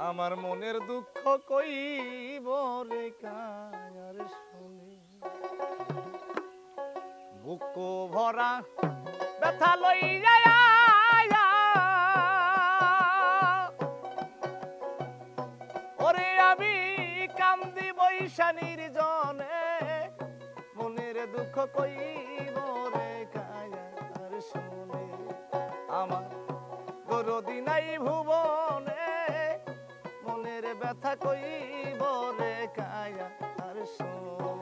আমার মনের দুঃখ কই বরে কার শুনে বুক ভরা ব্যথা লইয়া ওরে আমি কান্দি বৈশা নির্জনে মনের দুঃখ কই বরে কার শুনে আমার গরদিনাই ভুবনে মনের ব্যথা কই বরে কায়া আর শুনে।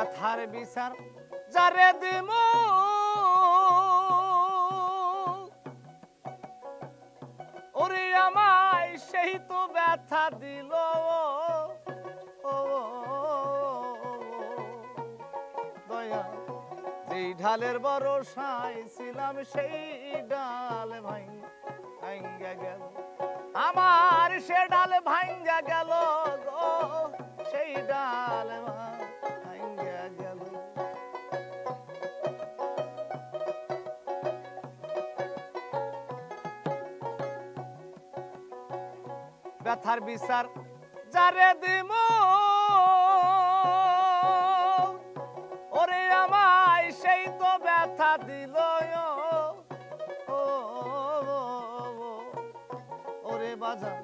ব্যথার বিচার যারে দিমু? ওরে আমায় সেই তো ব্যথা দিল। দয়া, যেই ঢালের ভরসায় ছিলাম সেই ডাল ভাই ভাঙ্গা গেল। আমার সে ডাল ভাঙ্গা গেল গো, সেই ডাল ভাঙ্গা ব্যথার বিচার যারে দিম। ওরে আমায় সেই তো ব্যথা দিল ওরে বাজার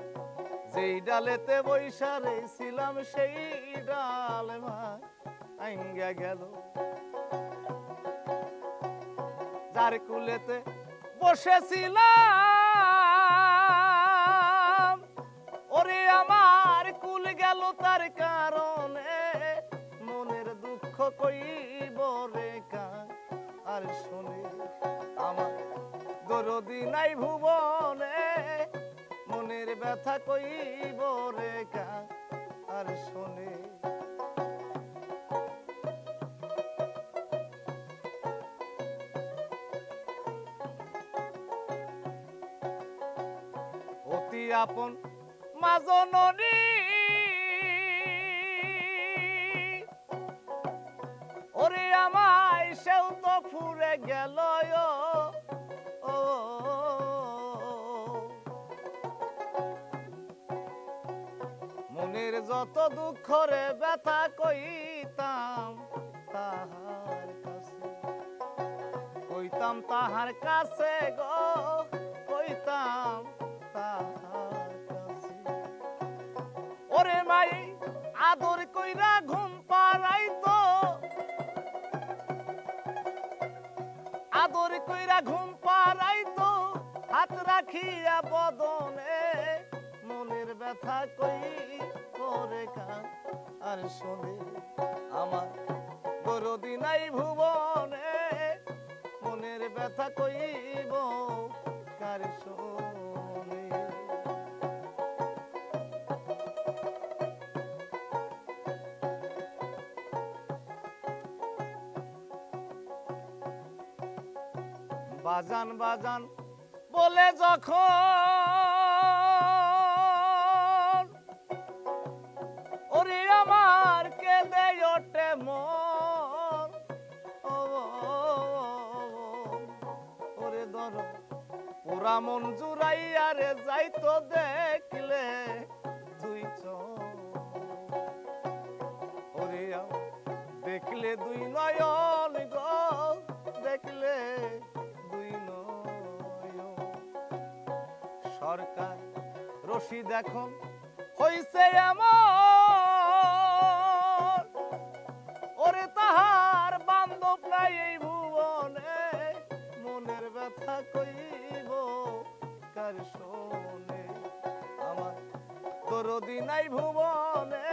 যেই ডালেতে বৈশারে ছিলাম সেই ডাল ভাঙ্গা গেল। যার কুলেতে বসেছিলাম আমার কুল গেল তার কারণে। মনের দুঃখ কইব রে আর শুনে, আমার দরদি নাই ভুবনে। মনের ব্যথা কইব রে আর শুনে। আপন মাজননী ওরে আমায় সেও তো ফুরে গেল ও। মনের যত দুঃখ রে ব্যথা কইতাম তাহার কাছে। কইতাম তাহার কাছে গো, কইতাম আদর কইরা ঘুম পাড়াইতো আদর কইরা ঘুম পাড়াইতো হাত রাখিয়া বদনে মনের ব্যথা কই করে কা আর শোনে আমার গরদি নাই ভুবনে, মনের ব্যথা কইব কার শোনে? বাজান বাজান, বলে যখন, ওরে আমার কেঁদে ওঠে ও ওরে পুরা মন জুড়াইয়া রে যাইতো দেখলে। সরকার। রশিদ এখন হইছে এমন। ওরে তাহার বান্ধব নাই এই ভুবনে, মনের ব্যথা কইব কার শোনে? আমার তোর নাই ভুবনে